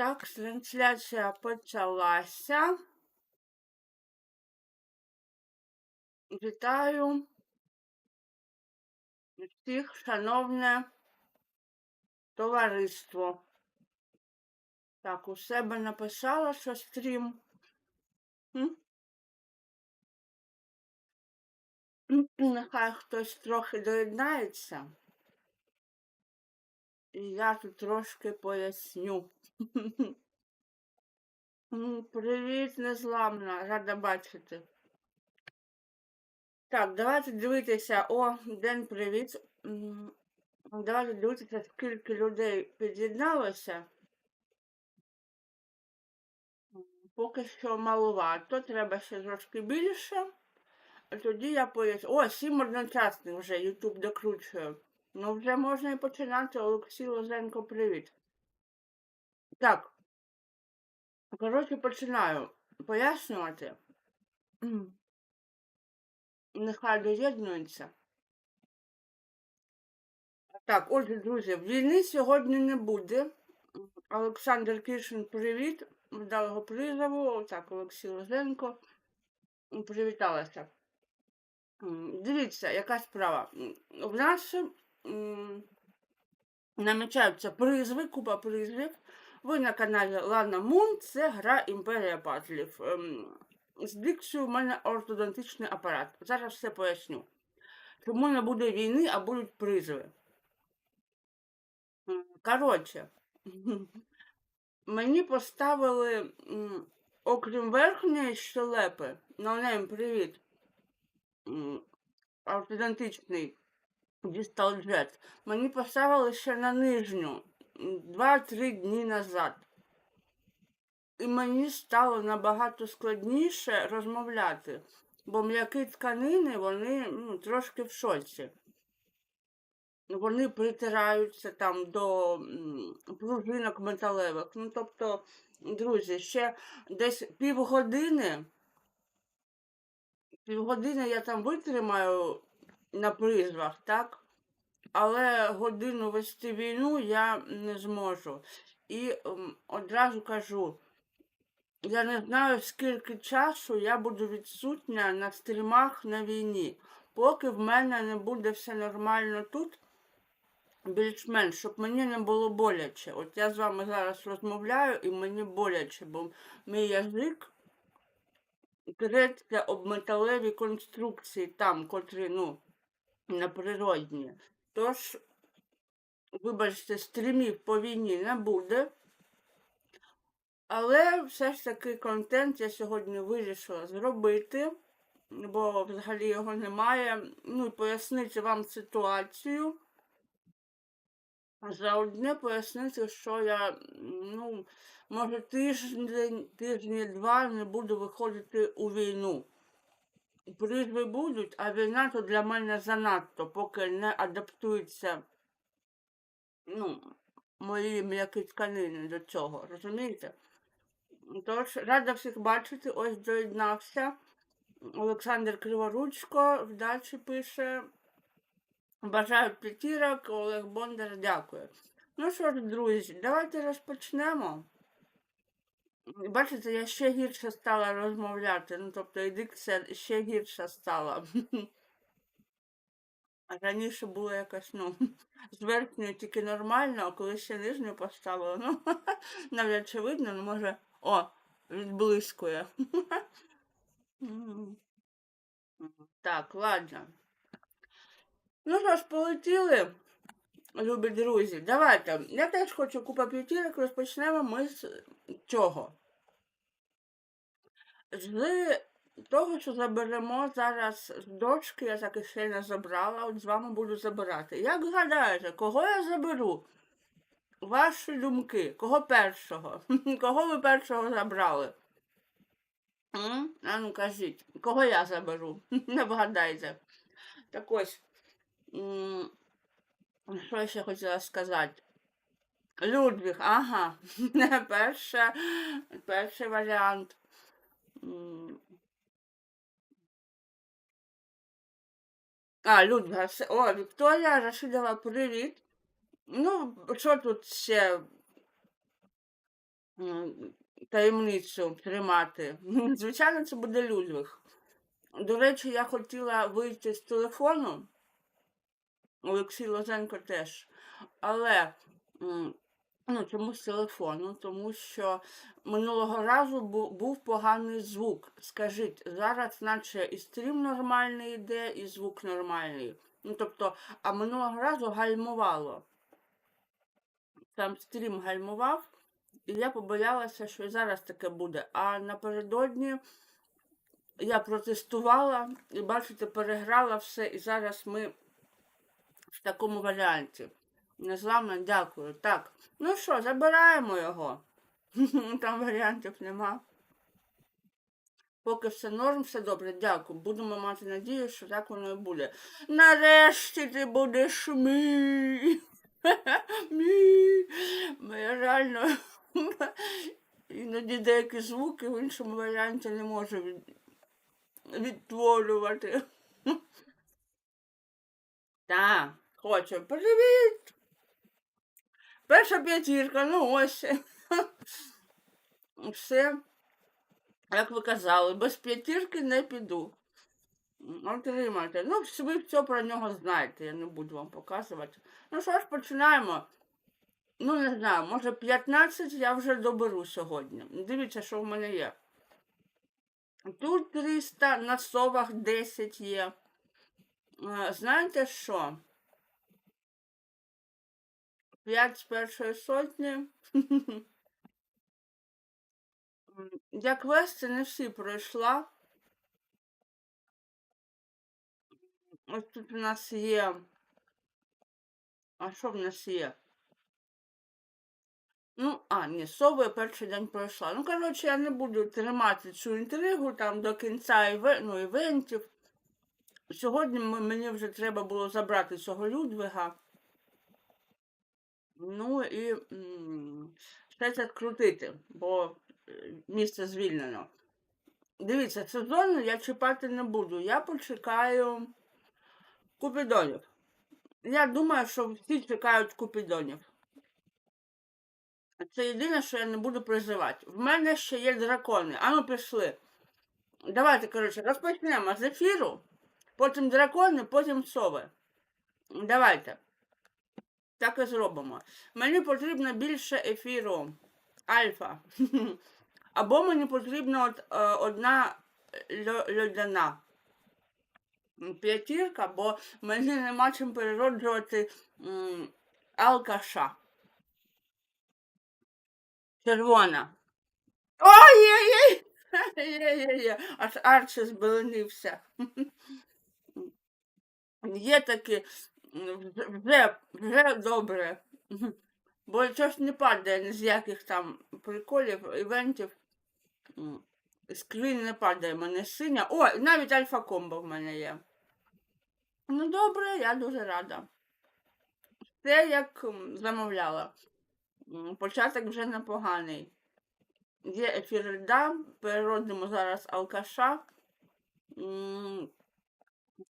Так, трансляція почалася. Вітаю всіх, шановне товариство. Так, у себе написала, що стрім. Нехай хтось трохи доєднається. І я тут трошки поясню. М, Привіт, незламна, рада бачити. Так, давайте дивитися. О, день привіт. Давайте дивитися, скільки людей під'єдналося. Поки що маловато, треба ще трошки більше. А тоді я поясню. О, сім одночасних вже Ютуб докручує. Ну, вже можна і починати. Олексій Лозенко, привіт. Так. Коротше, починаю пояснювати. Нехай доєднується. Так, отже, друзі, війни сьогодні не буде. Олександр Кишин, привіт. Вдалого призову. Так, Олексій Лозенко. Привіталася. Дивіться, яка справа. В нас намічаються призви, купа призвів. Ви на каналі Лана Мун, це гра Імперія Пазлів. Ем, З дикцією в мене ортодонтичний апарат. Зараз все поясню. Чому не буде війни, а будуть призви. Коротше, мені поставили, окрім верхньої щелепи, ноунейм, привіт, м, ортодонтичний дісталджет, мені поставили ще на нижню 2-3 дні назад. І мені стало набагато складніше розмовляти, бо м'які тканини, вони ну, трошки в шоці. Вони притираються там до пружинок металевих. Ну, тобто, друзі, ще десь півгодини, півгодини я там витримаю на призвах, так? Але годину вести війну я не зможу. І ем, одразу кажу, я не знаю, скільки часу я буду відсутня на стрімах на війні. Поки в мене не буде все нормально тут, більш-менш, щоб мені не було боляче. От я з вами зараз розмовляю і мені боляче, бо мій язик треться об металеві конструкції там, котрі, ну, неприродні. Тож, вибачте, стрімів по війні не буде. Але все ж таки контент я сьогодні вирішила зробити, бо взагалі його немає. Ну пояснити вам ситуацію. Заодне пояснити, що я, ну, може, тиждень, тижні два не буду виходити у війну. Призви будуть, а війна то для мене занадто, поки не адаптується ну, мої м'які тканини до цього, розумієте? Тож, рада всіх бачити, ось доєднався. Олександр Криворучко вдачі пише. Бажаю п'ятірок, Олег Бондар, дякую. Ну що ж, друзі, давайте розпочнемо. Бачите, я ще гірше стала розмовляти, ну тобто і дикція ще гірша стала. А раніше було якось, ну, з верхньою тільки нормально, а коли ще нижню поставила, ну, навряд чи видно, ну може, о, відблискує. Так, ладно. Ну що ж, полетіли, любі друзі. Давайте. Я теж хочу купа п'ятірок, розпочнемо ми з чого? З того, що заберемо зараз з дочки, я так і ще не забрала, от з вами буду забирати. Як гадаєте, кого я заберу? Ваші думки, кого першого? Кого ви першого забрали? А ну кажіть, кого я заберу? Не вгадайте. Так ось, що я ще хотіла сказати? Людвіг, ага. Перше, перший варіант. А, Людвіга. О, Вікторія Рашидова, привіт. Ну, що тут ще таємницю тримати. Звичайно, це буде Людвиг. До речі, я хотіла вийти з телефону. Олексій Лозенко теж. Але ну, чому з телефону? Тому що минулого разу бу- був поганий звук. Скажіть, зараз наче і стрім нормальний йде, і звук нормальний. Ну, тобто, а минулого разу гальмувало. Там стрім гальмував, і я побоялася, що і зараз таке буде. А напередодні я протестувала і, бачите, переграла все, і зараз ми в такому варіанті. Незламно дякую. Так, ну що, забираємо його. Там варіантів нема. Поки все норм, все добре, дякую. Будемо мати надію, що так воно і буде. Нарешті ти будеш мій. Мій. Я реально іноді деякі звуки в іншому варіанті не можу від... відтворювати. Так, хочу. Привіт! Перша п'ятірка, ну ось. Все, як ви казали, без п'ятірки не піду. Отримайте. Ну, ви все про нього знаєте, я не буду вам показувати. Ну що ж, починаємо. Ну, не знаю, може 15 я вже доберу сьогодні. Дивіться, що в мене є. Тут 300, на совах 10 є. Е, Знаєте що? 5 з першої сотні. Я квести не всі пройшла. Ось тут у нас є. А що в нас є? Ну, а, ні, сови перший день пройшла. Ну, коротше, я не буду тримати цю інтригу там до кінця ну, івентів. Сьогодні мені вже треба було забрати цього Людвига. Ну і щось відкрутити, бо е, місце звільнено. Дивіться, сезон я чіпати не буду. Я почекаю купідонів. Я думаю, що всі чекають купідонів. Це єдине, що я не буду призивати. В мене ще є дракони. Ану пішли. Давайте, коротше, розпочнемо з ефіру, потім дракони, потім сови. Давайте. Так і зробимо. Мені потрібно більше ефіру альфа. Або мені потрібна от, е, одна льо- льодяна п'ятірка, бо мені нема чим перероджувати алкаша. Червона. Ой-ой-ой! Аж Арчі збеленився. Є такі вже, вже добре. Бо щось не падає ні з яких там приколів, івентів. Скрін не падає, в мене синя. О, навіть альфа-комбо в мене є. Ну добре, я дуже рада. Все як замовляла. Початок вже непоганий. Є ефір льда, переродимо зараз алкаша.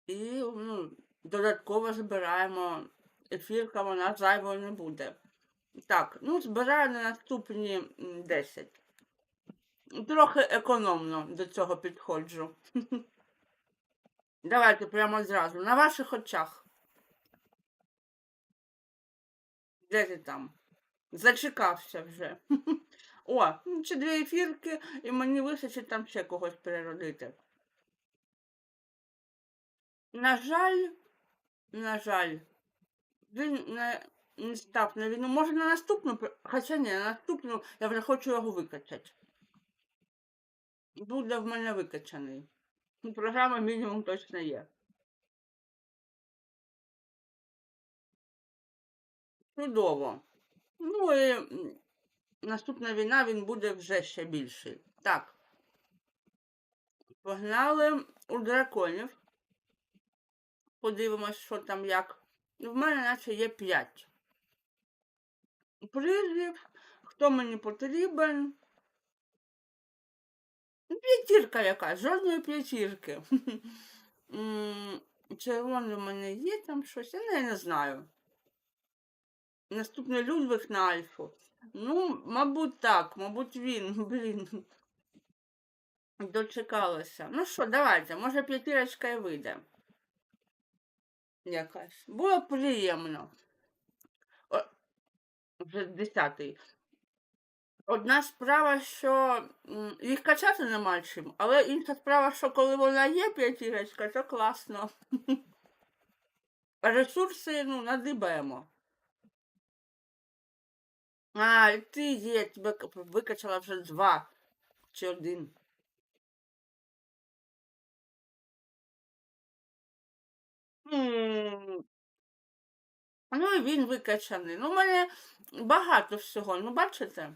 І ну, додатково збираємо ефірка, вона зайвою не буде. Так, ну збираю на наступні м, 10. Трохи економно до цього підходжу. Давайте прямо зразу. На ваших очах. Де ти там? Зачекався вже. О, ще дві ефірки, і мені вистачить там ще когось переродити. На жаль, на жаль, він не, не став на війну. Може на наступну, хоча ні, на наступну я вже хочу його викачати. Буде в мене викачаний. Ну, Програма мінімум точно є. Чудово. Ну і наступна війна він буде вже ще більший. Так. Погнали у драконів. Подивимось, що там як. В мене наче є 5. Призів. Хто мені потрібен? П'ятірка якась, жодної п'ятірки. Червоний в мене є там щось, я не, не знаю. Наступний Людвиг на Альфу. Ну, мабуть, так, мабуть, він, блін. Дочекалася. Ну що, давайте, може п'ятірочка і вийде. Якась. Було приємно. О, вже десятий. Одна справа, що їх качати нема чим, але інша справа, що коли вона є п'ятірочка, то класно. Ресурси, ну, надибаємо. А, ти є, тебе викачала вже два чи один. М, Ну і він викачаний. Ну, у мене багато всього. Ну, бачите?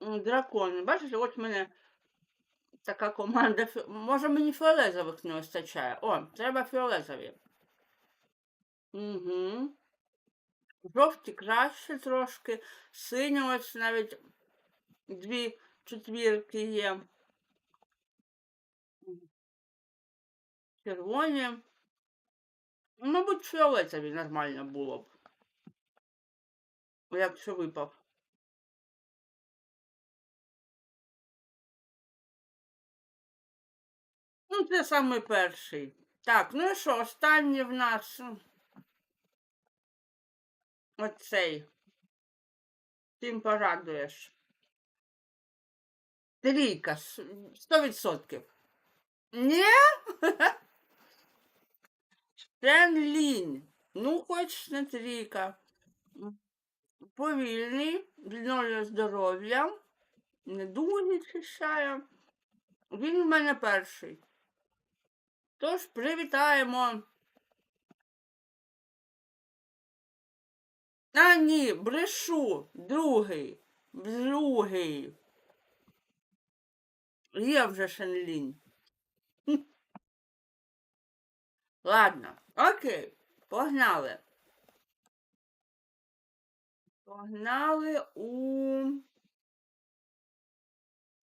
Дракони. Бачите, от в мене така команда. Може мені фіолезових не вистачає. О, треба фіолезові. Угу. Жовті краще трошки. Сині ось навіть дві четвірки є. Червоні. Ну, Мабуть, фіолетові нормально було б. Якщо випав. Ну, це саме перший. Так, ну і що, останній в нас. Оцей. Тим порадуєш. Трійка, с- сто відсотків. Ні? Шен Лінь. Ну, хоч не трійка. Повільний, відновлює здоров'я, не дуже відчищає. Він в мене перший. Тож привітаємо. А, ні, брешу. Другий. Другий. Є вже Шенлінь. Ладно, окей, погнали. Погнали у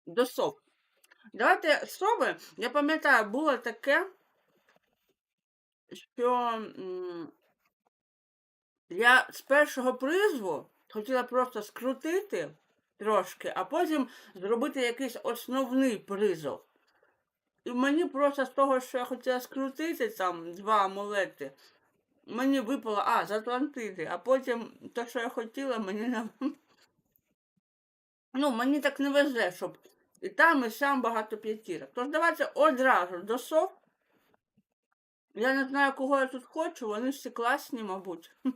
до сов. Давайте сови. Я пам'ятаю, було таке, що я з першого призву хотіла просто скрутити трошки, а потім зробити якийсь основний призов. І мені просто з того, що я хотіла скрутити там два амулети, мені випало, а, з Атлантиди, а потім те, що я хотіла, мені не. Ну, мені так не везе, щоб і там, і сам багато п'ятірок. Тож давайте одразу до сов. Я не знаю, кого я тут хочу, вони всі класні, мабуть.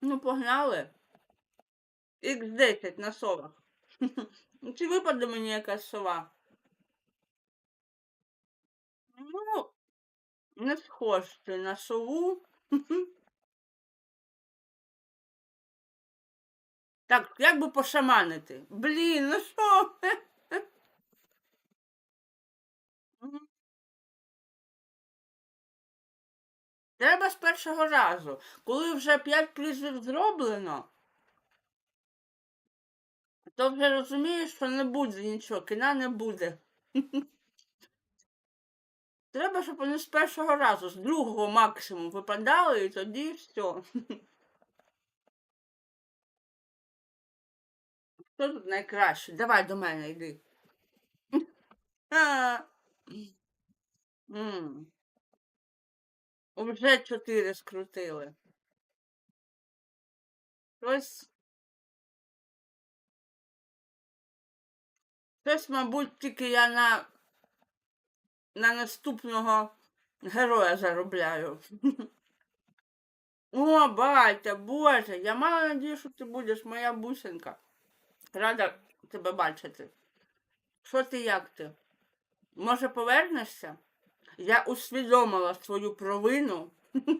Ну, погнали. Х10 на совах. Чи випаде мені якась сова? Не схож ти на сову. Так, як би пошаманити? Блін, ну що? Треба з першого разу. Коли вже 5 призів зроблено, то вже розумієш, що не буде нічого, кіна не буде. Треба, щоб вони з першого разу, з другого максимум випадали, і тоді все. Хто тут найкраще? Давай до мене йди. Уже чотири скрутили. Щось. Щось, мабуть, тільки я на, на наступного героя заробляю. О, батя, боже, я мала надію, що ти будеш моя бусинка. Рада тебе бачити. Що ти як ти? Може, повернешся? Я усвідомила свою провину.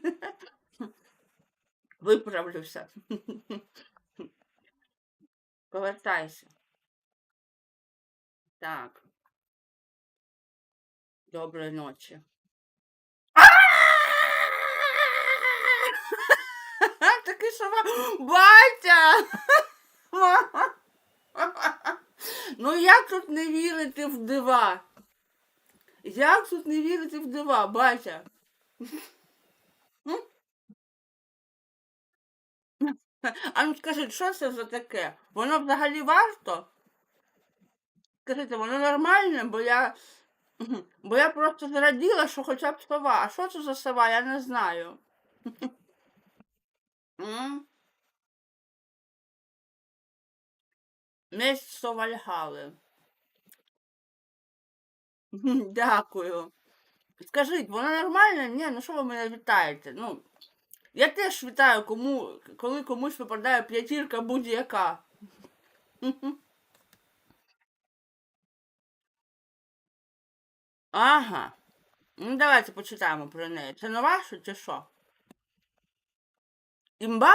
Виправлюся. Повертайся. Так. Доброї ночі. Такий сова. Батя! Ну як тут не вірити в дива? Як тут не вірити в дива, батя? А ну скажіть, що це за таке? Воно взагалі варто? Скажіть, воно нормальне, бо я. Мгм. Бо я просто зраділа, що хоча б сова. А що це за сова, я не знаю. М? Месть совальгали. Дякую. Скажіть, воно нормальне? Ні, ну що ви мене вітаєте? Ну, я теж вітаю, кому, коли комусь випадає п'ятірка будь-яка. Ага. Ну давайте почитаємо про неї. Це нова що чи що? Імба?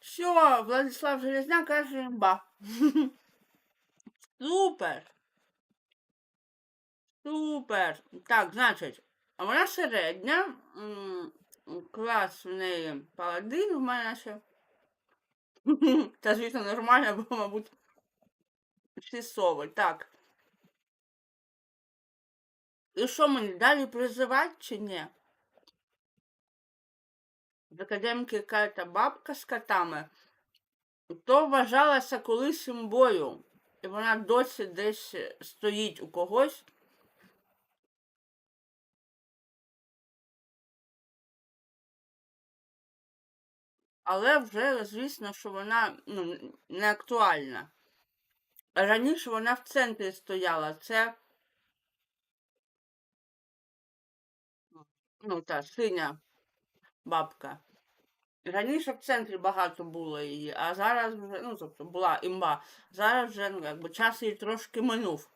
Все, Владислав Железняк каже імба. Супер. Супер. Так, значить, а вона середня. Клас в неї паладин в мене ще. Та, звісно, нормально, бо, мабуть, всі сови. Так. І що мені далі призивати чи ні? В академіки якась бабка з котами, то вважалася колись бою. І вона досі десь стоїть у когось. Але вже, звісно, що вона ну, не актуальна. Раніше вона в центрі стояла. Це ну, та синя бабка. Раніше в центрі багато було її, а зараз вже, ну, тобто була імба. Зараз вже ну, якби час її трошки минув.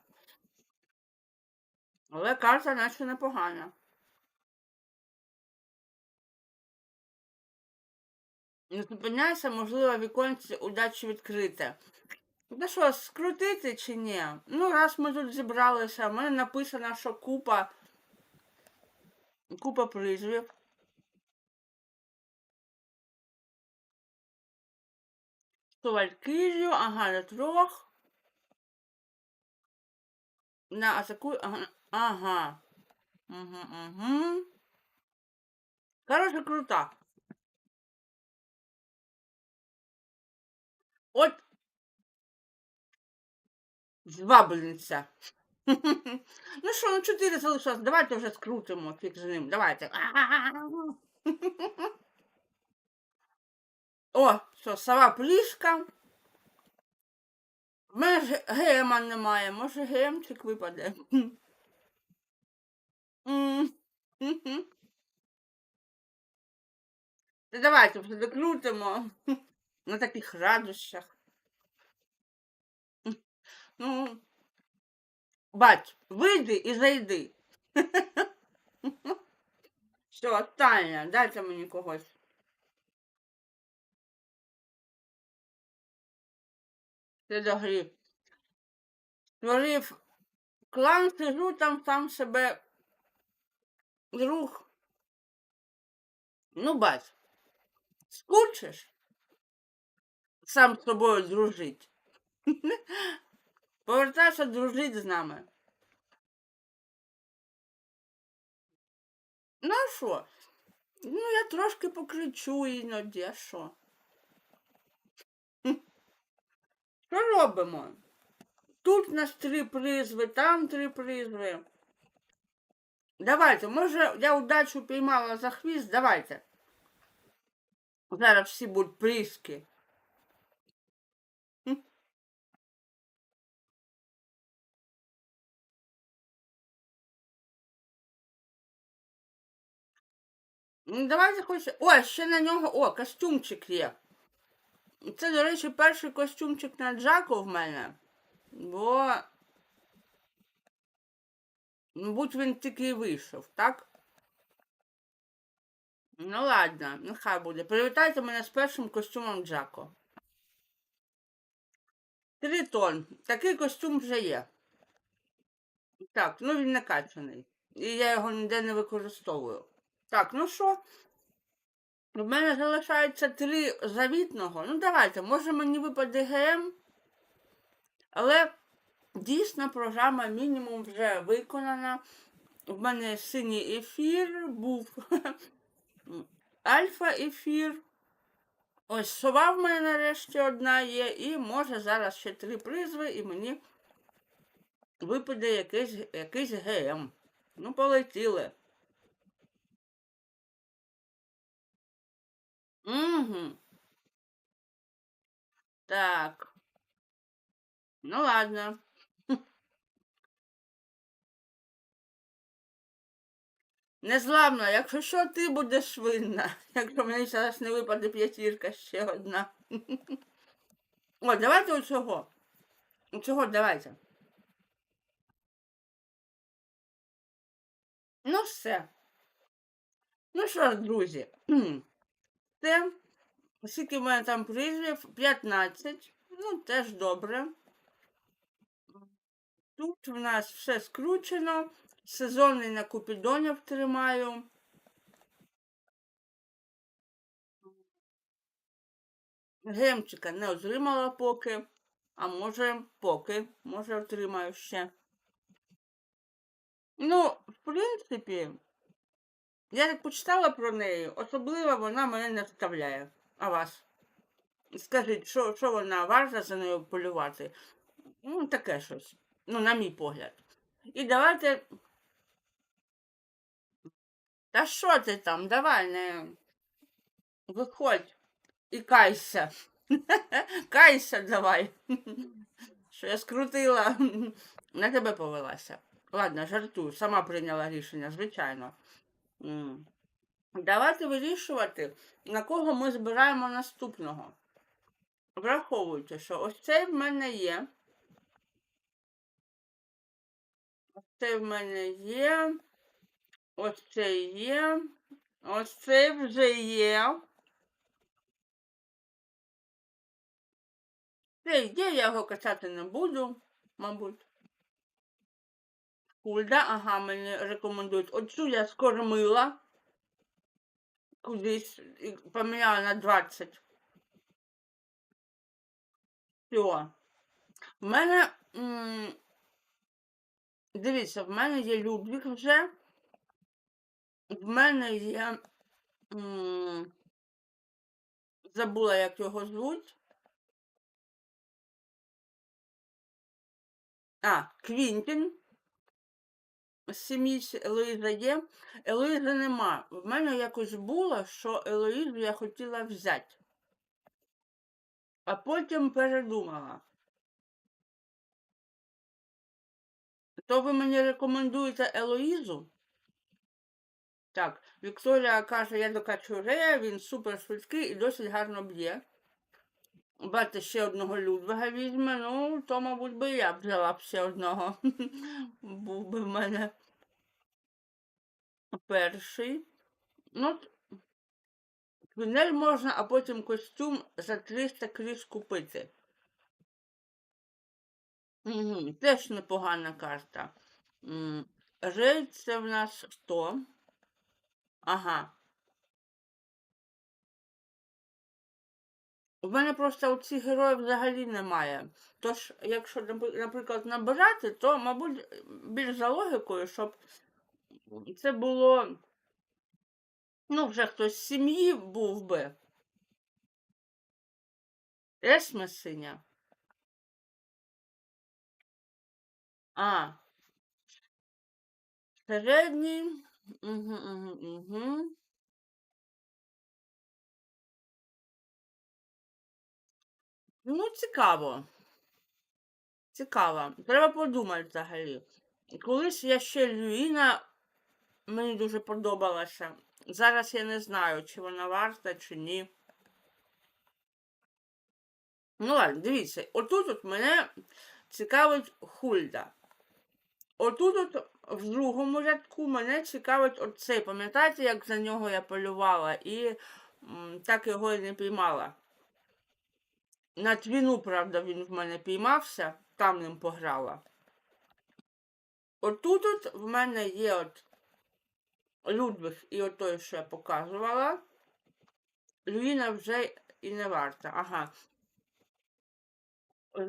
Але карта наче непогана. Не зупиняйся, можливо, віконце удачі відкрите. Та що, скрутити чи ні? Ну, раз ми тут зібралися, в мене написано, що купа. Купа призвів. Що Валькірію, ага, на трьох. На атакуй, ага. Ага. Угу, угу. Короче, крута. От звабленця. Ну що, ну чотири залишилось. Давайте вже скрутимо фік з ним. Давайте. О, що, сова плішка. В мене ж гема немає. Може гемчик випаде. Та давайте вже докрутимо на таких радощах. Ну, бач, вийди і зайди. Все, останнє, дайте мені когось. Ти. Створив клан, сижу там сам себе друг. Ну, бач, скучиш сам з собою дружить. Повертайся дружить з нами. Ну а що? Ну, я трошки покричу іноді, а що? Що робимо? Тут у нас три призви, там три призви. Давайте, може, я удачу піймала за хвіст, давайте. Зараз всі будуть пріски. Ну, давайте хоч. О, ще на нього. О, костюмчик є. Це, до речі, перший костюмчик на Джаку в мене. Бо. Мабуть, він тільки і вийшов, так? Ну ладно, нехай буде. Привітайте мене з першим костюмом Джако. Тритон. Такий костюм вже є. Так, ну він накачаний. І я його ніде не використовую. Так, ну що? У мене залишається три завітного. Ну, давайте, може мені випаде ГМ. Але дійсно програма мінімум вже виконана. У мене синій ефір був альфа-ефір. Ось сова в мене нарешті одна є, і може зараз ще три призви, і мені випаде якийсь, якийсь ГМ. Ну, полетіли. Угу. Так. Ну ладно. Незламно, якщо що, ти будеш винна, якщо мені зараз не випаде п'ятірка ще одна. О, давайте оцього. Оцього давайте. Ну все. Ну що ж, друзі, це, скільки в мене там призрів, 15. Ну, теж добре. Тут в нас все скручено. Сезонний на купідонів тримаю. Гемчика не отримала поки, а може поки, може отримаю ще. Ну, в принципі, я так почитала про неї, особливо вона мене не вставляє. А вас? Скажіть, що що вона варта за нею полювати? Ну, таке щось. Ну, на мій погляд. І давайте. Та що ти там? Давай не виходь і кайся. Кайся давай. Що я скрутила, на тебе повелася. Ладно, жартую, сама прийняла рішення, звичайно. Давайте вирішувати, на кого ми збираємо наступного. Враховуйте, що ось цей в мене є. Ось цей в мене є. Ось цей є. Ось цей вже є. Цей є, я його качати не буду, мабуть. Кульда, ага, мені рекомендують. Оцю я скормила. Кудись і поміняла на 20. Все. В мене. Дивіться, в мене є Людвіг вже. В мене є. Забула, як його звуть. А, Квінтін сім'ї Елоїза є. Елоїза нема. В мене якось було, що Елоїзу я хотіла взяти. А потім передумала. То ви мені рекомендуєте Елоїзу? Так, Вікторія каже, я докачу Рея, він супер швидкий і досить гарно б'є. Бачите, ще одного Людвига візьме, ну, то, мабуть, би я взяла б ще одного. Був би в мене перший. Ну, Твінель можна, а потім костюм за 300 кріс купити. Угу, Теж непогана карта. Рейд це в нас 100. Ага. У мене просто цих героїв взагалі немає. Тож, якщо, наприклад, набирати, то, мабуть, більш за логікою, щоб це було, ну, вже хтось з сім'ї був би. Есме синя. А. Середній. Угу, угу, угу. Ну, цікаво. Цікаво. Треба подумати взагалі. Колись я ще Люїна мені дуже подобалася. Зараз я не знаю, чи вона варта, чи ні. Ну ладно, дивіться, отут от мене цікавить Хульда. Отут от в другому рядку мене цікавить оцей. Пам'ятаєте, як за нього я полювала і м, так його і не піймала. На твіну, правда, він в мене піймався, там ним пограла. Отут от в мене є от Людвиг і отой, що я показувала. Люїна вже і не варта. Ага.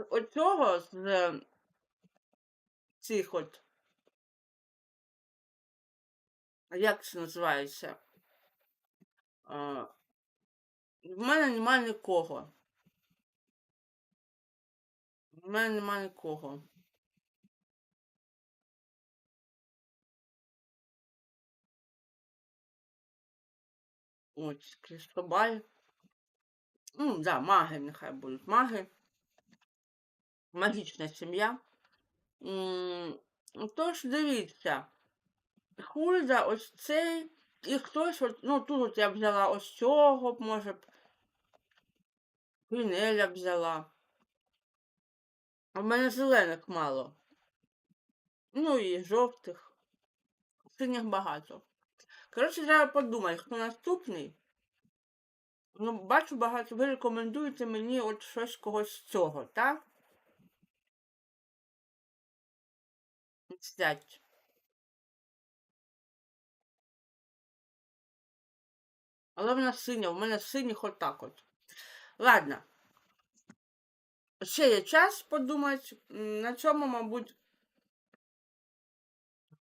Оцього з цих от. Як це називається? В мене немає нікого. В мене немає нікого. Ось, Крістобаль. Ну, да, маги нехай будуть. Маги. Магічна сім'я. Тож дивіться. Хульда ось цей. І хтось, от, ну тут от я взяла ось цього, може б. Пінеля взяла. В мене зелених мало. Ну і жовтих. Синіх багато. Коротше, треба подумати, хто наступний. Ну, бачу багато, ви рекомендуєте мені от щось когось з цього, так? Сядь. Але вона синя, в мене синіх отак от. Ладно. Ще є час подумати. На цьому, мабуть,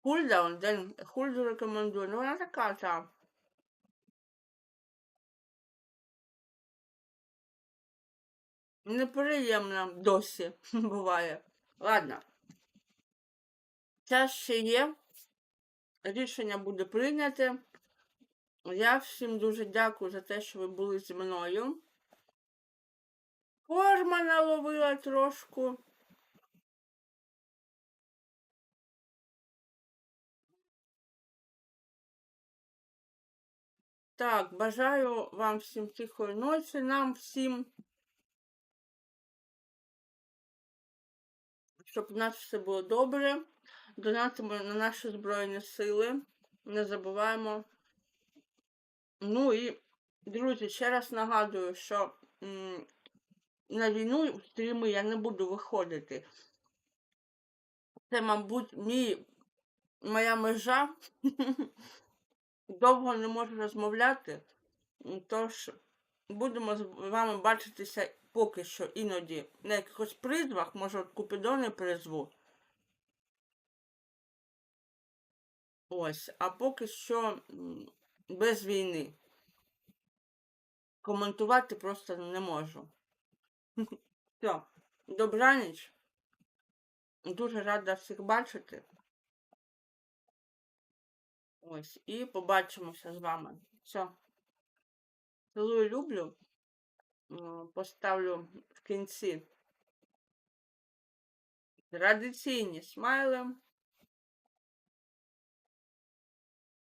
Хульда, день Хульду рекомендую. Ну, вона така та. Неприємна досі буває. Ладно. Час ще є. Рішення буде прийняте. Я всім дуже дякую за те, що ви були зі мною. Форма наловила трошку. Так, бажаю вам всім тихої ночі, нам всім. Щоб у нас все було добре. Донатимо на наші Збройні Сили. Не забуваємо. Ну і, друзі, ще раз нагадую, що на війну в стріми я не буду виходити. Це, мабуть, мій, моя межа. Довго не можу розмовляти. Тож будемо з вами бачитися поки що іноді на якихось призвах, може Купідони призву. Ось, а поки що без війни. Коментувати просто не можу. Все, добраніч. Дуже рада всіх бачити. Ось, і побачимося з вами. Все. Цілую, люблю. Поставлю в кінці традиційні смайли.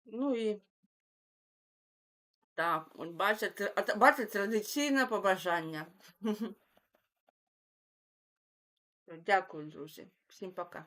Ну і так, от бачите, бачите традиційне побажання. Дякую, друзі. Всім пока.